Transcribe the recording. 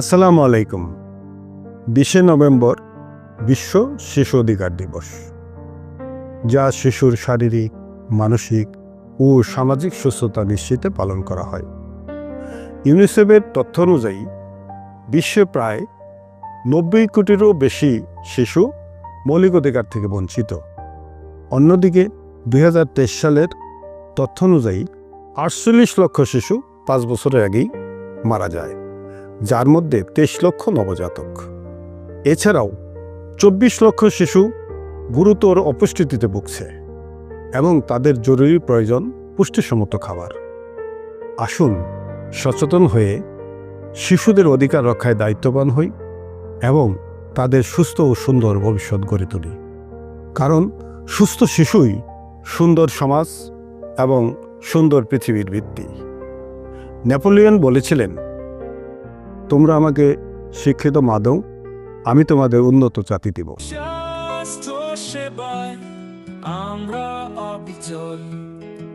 আসসালামু আলাইকুম। বিশে নভেম্বর বিশ্ব শিশু অধিকার দিবস। যা শিশুর শারীরিক, মানসিক ও সামাজিক সুস্থতা নিশ্চিতে পালন করা হয়। ইউনিসেফের তথ্য অনুযায়ী, বিশ্বে প্রায় নব্বই কোটিরও বেশি শিশু মৌলিক অধিকার থেকে বঞ্চিত। অন্যদিকে দু হাজার তেইশ সালের তথ্য অনুযায়ী আটচল্লিশ লক্ষ শিশু পাঁচ বছরের আগেই মারা যায়। যার মধ্যে তেইশ লক্ষ নবজাতক। এছাড়াও চব্বিশ লক্ষ শিশু গুরুতর অপুষ্টিতে ভুগছে এবং তাদের জরুরি প্রয়োজন পুষ্টিসম্মত খাবার। আসুন সচেতন হয়ে শিশুদের অধিকার রক্ষায় দায়িত্ববান হই এবং তাদের সুস্থ ও সুন্দর ভবিষ্যৎ গড়ে তুলি। কারণ সুস্থ শিশুই সুন্দর সমাজ এবং সুন্দর পৃথিবীর ভিত্তি। নেপোলিয়ন বলেছিলেন তোমরা আমাকে শিক্ষিত মা আমি তোমাদের উন্নত জাতি দিব। আমরা